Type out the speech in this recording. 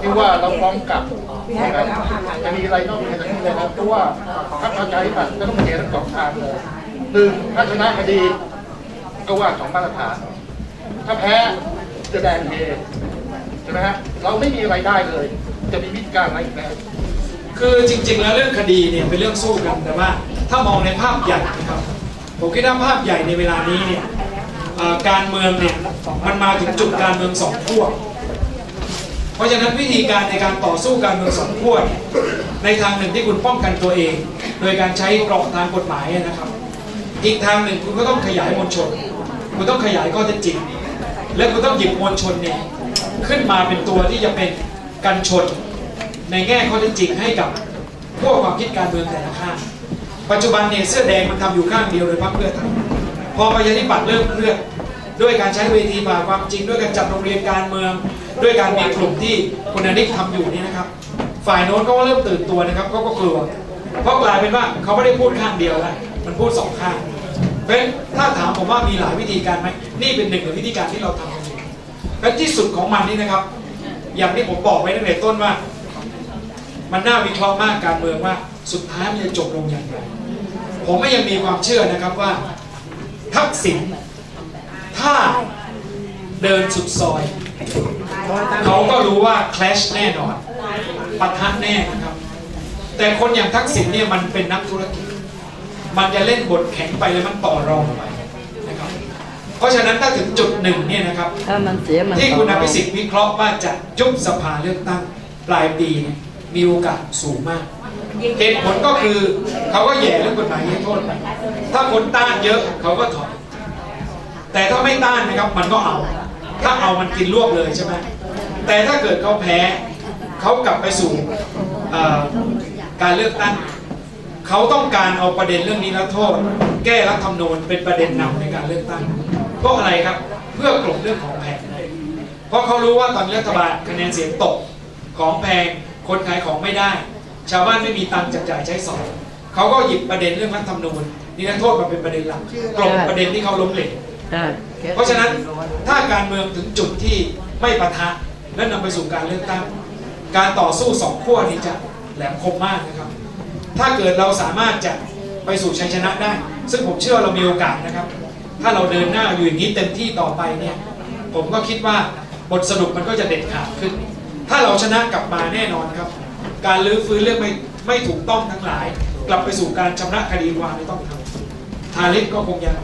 ที่ว่าเราฟ้องกลับนะครับจะมีอะไรนอกเหนือจากนี้เลยนะเพราะว่าพรรคประชาธิปัตย์จะต้องเสียทั้งสองทางเลยหนึ่งถ้าชนะคดีก็ว่าสองมาตรฐาน ถ้าแพ้จะแดงเทใช่ไหมฮะเราไม่มีอะไรได้เลย จะมีวิธีการอะไรอีกแล้วคือจริง ๆ แล้วเรื่องคดีเนี่ยเป็นเรื่องสู้กันแต่ว่า ถ้ามองในภาพใหญ่นะครับผมคิดว่าภาพใหญ่ในเวลานี้เนี่ยการเมืองเนี่ยมันมาถึงจุดการเมืองสองขั้ว ราะฉะนั้นวิธีการในการต่อสู้การเมืองสองขั้วในทางหนึ่งที่คุณป้องกันตัวเอง โดยการใช้กรอบทางกฎหมายนะครับ อีกทางหนึ่งคุณก็ต้องขยายมวลชน คุณต้องขยายข้อเท็จจริง และคุณต้องหยิบมวลชนเนี่ยขึ้นมาเป็นตัวที่จะเป็นกันชนในแง่ข้อเท็จจริงให้กับพวกความคิดการเมืองแต่ละข้างปัจจุบันเนี่ยเสื้อแดงมันทำอยู่ข้างเดียวเลยพรรคเพื่อไทยพอประชาธิปัตย์เริ่มเคลื่อน ด้วยการใช้เวทีป่าความจริง ด้วยการจัดโรงเรียนการเมือง ด้วยการมีกลุ่มที่คุณอนิกทำอยู่นี่นะครับ ฝ่ายโน้นก็เริ่มตื่นตัวนะครับเขาก็กลัว เพราะกลายเป็นว่าเขาไม่ได้พูดข้างเดียวแล้วมันพูดสองข้างเพราะฉะนั้นถ้าถามผมว่ามีหลายวิธีการไหมนี่เป็นหนึ่งในวิธีการที่เราทำกันอยู่และที่สุดของมันนี่นะครับ อย่างที่ผมบอกไว้ตั้งแต่ต้นว่า มันน่าวิเคราะห์มากการเมืองว่าสุดท้ายมันจะจบลงอย่างไรผมไม่ยังมีความเชื่อนะครับว่าทักษิณ ถ้าเดินสุดซอย เขาก็รู้ว่าคลชแน่นอนปะทะแน่นะครับ แต่คนอย่างทักษิณเนี่ยมันเป็นนักธุรกิจ มันจะเล่นบทแข็งไปแล้วมันต่อรองไปนะครับ เพราะฉะนั้นถ้าถึงจุดหนึ่งเนี่ยนะครับถ้ามันเสียมันที่ต่อคุณอรองภิสิทธิ์วิเคราะห์ว่าจะยุบสภาเลือกตั้งปลายปีเนี่ยมีโอกาสสูงมากเหตุผลก็คือเขาก็แย่เรื่องกฎหมายให้โทษไปถ้าคนต้านเยอะเขาก็ถอยแต่ถ้า ไม่ต้านนะครับ มันก็เอา ถ้าเอามันกินรวบเลยใช่ไหมแต่ถ้าเกิดเขาแพ้เขากลับไปสู่การเลือกตั้งเขาต้องการเอาประเด็นเรื่องนี้แล้วโทษ แก้รัฐธรรมนูญเป็นประเด็นนำในการเลือกตั้งเพราะอะไรครับเพื่อกลบเรื่องของแพงเพราะเขารู้ว่าตอนรัฐบาลคะแนนเสียงตกของแพงคนขายของไม่ได้ ชาวบ้านไม่มีตังค์จับจ่ายใช้สอยเขาก็หยิบประเด็นเรื่องรัฐธรรมนูญนี่นักโทษมาเป็นประเด็นหลักกลบประเด็นที่เขาล้มเหลว เพราะฉะนั้นถ้าการเมืองถึงจุดที่ไม่ปะทะและนำไปสู่การเลือกตั้ง การต่อสู้สองขั้วนี้จะแหลมคมมากนะครับ ถ้าเกิดเราสามารถจะไปสู่ชัยชนะได้ ซึ่งผมเชื่อว่าเรามีโอกาสนะครับ ถ้าเราเดินหน้าอยู่อย่างนี้เต็มที่ต่อไปเนี่ยผมก็คิดว่าบทสรุปมันก็จะเด็ดขาดขึ้น ถ้าเราชนะกลับมาแน่นอนครับ การลื้อฟื้นเรื่องไม่ไม่ถูกต้องทั้งหลาย กลับไปสู่การชำระคดีความไม่ต้องทำทาริกก็คงยัง